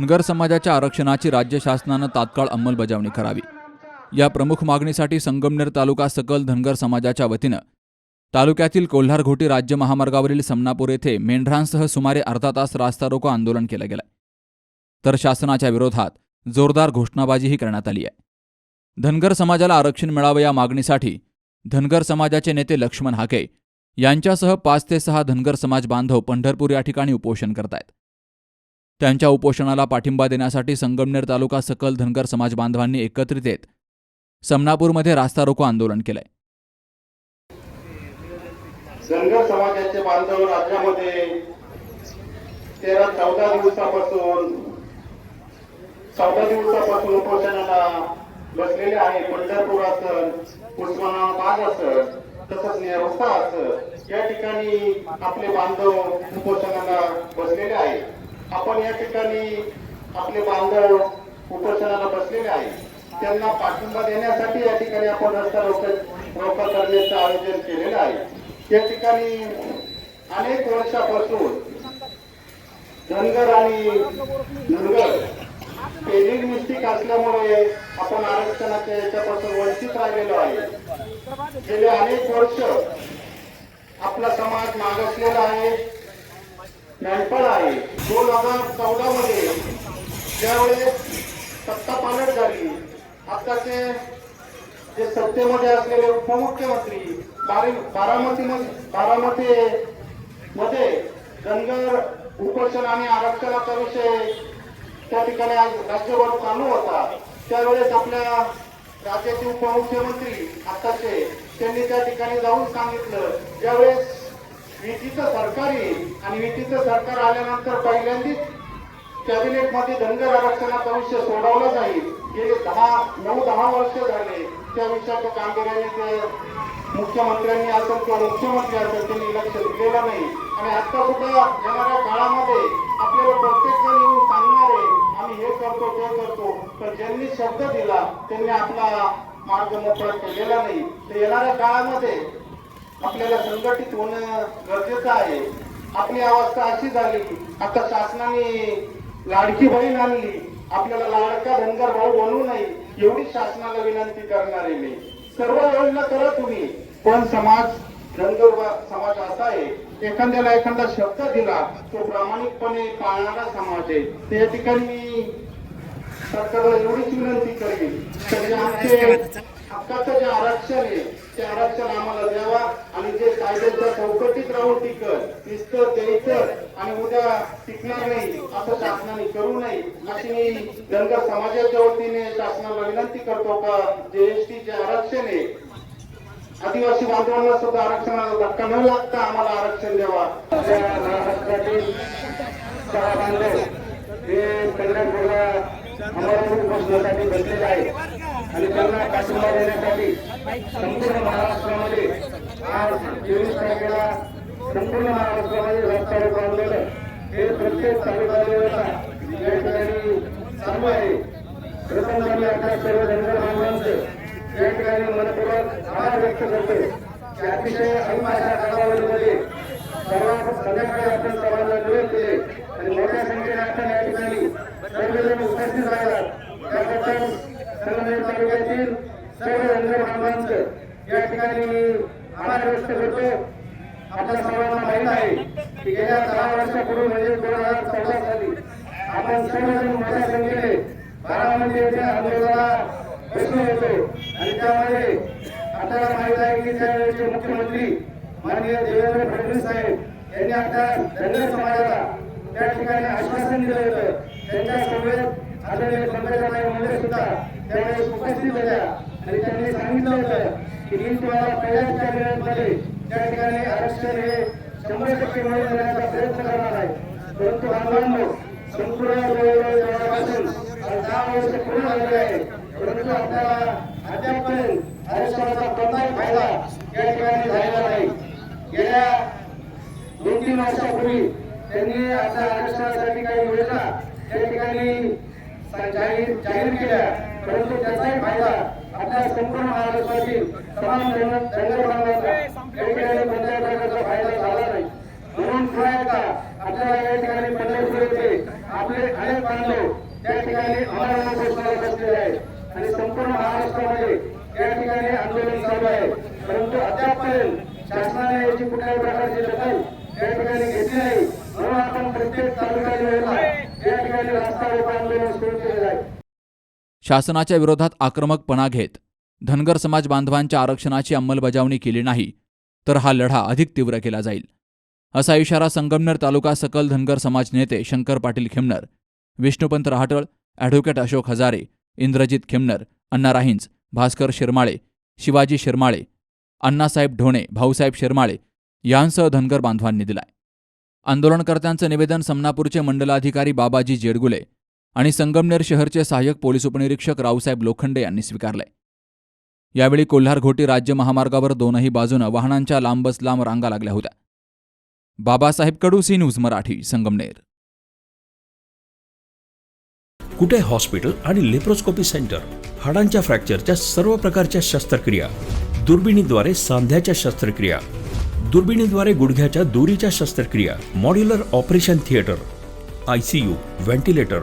धनगर समाजाच्या आरक्षणाची राज्य शासनानं तात्काळ अंमलबजावणी करावी. या प्रमुख मागणीसाठी संगमनेर तालुका सकल धनगर समाजाच्या वतीनं तालुक्यातील कोल्हारघोटी राज्य महामार्गावरील समनापूर येथे मेंढरांसह सुमारे अर्धा तास रास्ता रोको आंदोलन केलं गेलं तर शासनाच्या विरोधात जोरदार घोषणाबाजीही करण्यात आली आहे. धनगर समाजाला आरक्षण मिळावं या मागणीसाठी धनगर समाजाचे नेते लक्ष्मण हाके यांच्यासह पाच ते सहा धनगर समाज बांधव पंढरपूर या ठिकाणी उपोषण करतायत. त्यांच्या उपोषणाला पाठिंबा देण्यासाठी संगमनेर तालुका सकल धनगर समाज बांधवांनी एकत्रित येत समनापूरमध्ये रास्ता रोको आंदोलन केलंय. धनगर समाजाचे बांधव राज्यामध्ये तेरा चौदा दिवसापासून चौदा दिवसापासून उपोषणाला बसलेले आहे पंढरपूर असत उस्मानाबाद असत तसंच नेरस्ता असत या ठिकाणी आपले बांधव उपोषणाला बसलेले आहेत. आपण या ठिकाणी आपले बांधव उपोषणाला बसलेले आहे त्यांना पाठिंबा देण्यासाठी या ठिकाणी आपण रस्ता रोक रोका करण्याचं आयोजन केलेलं आहे. या ठिकाणी अनेक वर्षापासून धनगर आणि धनगर पेलिंग मिस्टिक असल्यामुळे आपण आरक्षणाच्या याच्यापासून वंचित राहिलेलो आहे. गेले अनेक वर्ष आपला समाज मागासलेला आहे नायपळ आहे. दोन हजार चौदा मध्ये ज्यावेळेस सत्ता पालट झाली आताचे जे सत्तेमध्ये असलेले उपमुख्यमंत्री बारी बारामती बारामती मध्ये धनगर उपोषण आणि आरक्षणाचा विषय त्या ठिकाणी आज राज्यभर चालू होता. त्यावेळेस आपल्या राज्याचे उपमुख्यमंत्री आताचे त्यांनी त्या ठिकाणी जाऊन सांगितलं. ज्यावेळेस युतीचं सरकार येईल आणि युतीचं सरकार आल्यानंतर पहिल्यांदाच कॅबिनेटमध्ये धनगर आरक्षणाचा विषय सोडवला जाईल. गेले दहा नऊ दहा वर्ष झाले. त्या विषयाच्या गांभीर्याने ते मुख्यमंत्र्यांनी असेल किंवा मुख्यमंत्री असेल त्यांनी लक्ष दिलेलं नाही. आणि आता सुद्धा येणाऱ्या काळामध्ये आपल्याला प्रत्येक जण येऊन सांगणार आहे आम्ही हे करतो ते करतो. पण ज्यांनी शब्द दिला त्यांनी आपला मार्ग मोकळा केलेला नाही. तर येणाऱ्या काळामध्ये आपल्याला संघटित होणं गरजेचं आहे. आपली अवस्था अशी झाली. आता शासनाने लाडकी बहीण आणली. आपल्याला लाडका धनगर भाऊ बनवू नये एवढी शासनाला विनंती करणार आहे मी. सर्व योजना करा तुम्ही. पण समाज धनगर समाज असा आहे एखाद्याला एखादा शब्द दिला तो प्रामाणिकपणे पाळणारा समाज आहे. त्या या ठिकाणी मी सरकारला एवढीच विनंती करेन. आमचे हक्काचं जे आरक्षण आहे ते आरक्षण आम्हाला द्यावा आणि जे कायद्याच्या चौकटीत राहून टिकत नुसतं द्यायचं आणि उद्या टिकणार नाही असं शासनाने करू नये. अशी मी धनगर समाजाच्या वतीने शासनाला विनंती करतो का जे एस चे आरक्षण आहे आदिवासी बांधवांना सुद्धा आरक्षणाला धक्का न लागता आम्हाला आरक्षण द्यावा. हे पंढरपूरला अमरावती बसण्यासाठी बसलेले आणि त्यांना पाठिंबा देण्यासाठी संपूर्ण महाराष्ट्रामध्ये आज चोवीस तारखेला संपूर्ण महाराष्ट्रामध्ये रस्त्यावर रोको हे प्रत्येक तालुका लेवलला या ठिकाणी चालू आहे प्रथम आम्ही आपल्या सर्व धनगर बांधवांचं या ठिकाणी मनपूर्वक आभार व्यक्त करतो की अतिशय अल्प कालावधीमध्ये सर्व संध्याकाळी आपण सर्वांना निरोप केले आणि मोठ्या संख्येने आपण या ठिकाणी सर्वजण उपस्थित राहिलात त्याबद्दल संगमेर तालुक्यातील सर्व धनगर बांधवांचं व्यक्त करतो. आपल्या सर्वांना माहीत आहे की गेल्या दहा वर्षापूर्वी म्हणजे दोन हजार चौदा साली आपण सर्वजण मोठ्या संख्येने बारामती येथे आंदोलनाला बसलो होतो. आणि त्यामध्ये आपल्याला माहीत आहे की त्यावेळेचे मुख्यमंत्री माननीय देवेंद्र फडणवीस साहेब यांनी आता धनगर समाजाला त्या ठिकाणी आश्वासन दिलं होतं. त्यांच्यासोबत आदरणीय नाईक मुंडे सुद्धा त्यावेळेस उपस्थित होत्या. आणि त्यांनी सांगितलं होतं की मी तुम्हाला पहिल्याच कॅबिनेटमध्ये त्या ठिकाणी आरक्षण हे शंभर टक्के मिळवून देण्याचा प्रयत्न करणार आहे. परंतु बांधवांनो संपूर्ण जवळजवळ दहा वर्ष पूर्ण झाले आहे. परंतु आपल्याला अद्यापर्यंत आरक्षणाचा कोणताही फायदा या ठिकाणी झालेला नाही. गेल्या दोन तीन वर्षापूर्वी त्यांनी आता आरक्षणासाठी काही योजना त्या ठिकाणी जाहीर जाहीर केल्या. परंतु त्याचाही फायदा आपल्या संपूर्ण महाराष्ट्रातील तमाम जन धनगर बांधवांना या ठिकाणी कोणत्याही फायदा झाला नाही. म्हणून पुन्हा एकदा आपल्याला या ठिकाणी पंढरपूर येथे आपले अनेक बांधव त्या ठिकाणी अमरावती घोषणाला बसलेले आहेत. आणि संपूर्ण महाराष्ट्रामध्ये या ठिकाणी आंदोलन चालू आहे. परंतु अद्यापपर्यंत शासनाने याची कुठल्याही प्रकारची दखल या ठिकाणी घेतली नाही. म्हणून आपण प्रत्येक तालुका लेवलला या ठिकाणी रस्ता रोको आंदोलन सुरू केलेलं आहे. शासनाच्या विरोधात आक्रमकपणा घेत धनगर समाज बांधवांच्या आरक्षणाची अंमलबजावणी केली नाही तर हा लढा अधिक तीव्र केला जाईल. असा इशारा संगमनेर तालुका सकल धनगर समाज नेते शंकर पाटील खिमनर विष्णुपंत रहाटळ ॲडव्होकेट अशोक हजारे इंद्रजित खिमनर अण्णा राहिंज भास्कर शिरमाळे शिवाजी शिरमाळे अण्णासाहेब ढोणे भाऊसाहेब शिरमाळे यांसह धनगर बांधवांनी दिलाय. आंदोलनकर्त्यांचं निवेदन समनापूरचे मंडलाधिकारी बाबाजी जेडगुले आणि संगमनेर शहरचे सहाय्यक पोलीस उपनिरीक्षक रावसाहेब लोखंडे यांनी स्वीकारले. यावेळी कोल्हार घोटी राज्य महामार्गावर दोनही बाजूनं वाहनांच्या लांबच लांब रांगा लागल्या होत्या. Babasaheb Kadu C news Marathi Sangamner. Kute hospital आणि लेप्रोस्कोपी सेंटर? हाडांच्या फ्रॅक्चरच्या सर्व प्रकारच्या शस्त्रक्रिया. दुर्बिणीद्वारे सांध्याच्या शस्त्रक्रिया. दुर्बिणीद्वारे गुडघ्याच्या दुरीच्या शस्त्रक्रिया. Modular operation theatre. ICU ventilator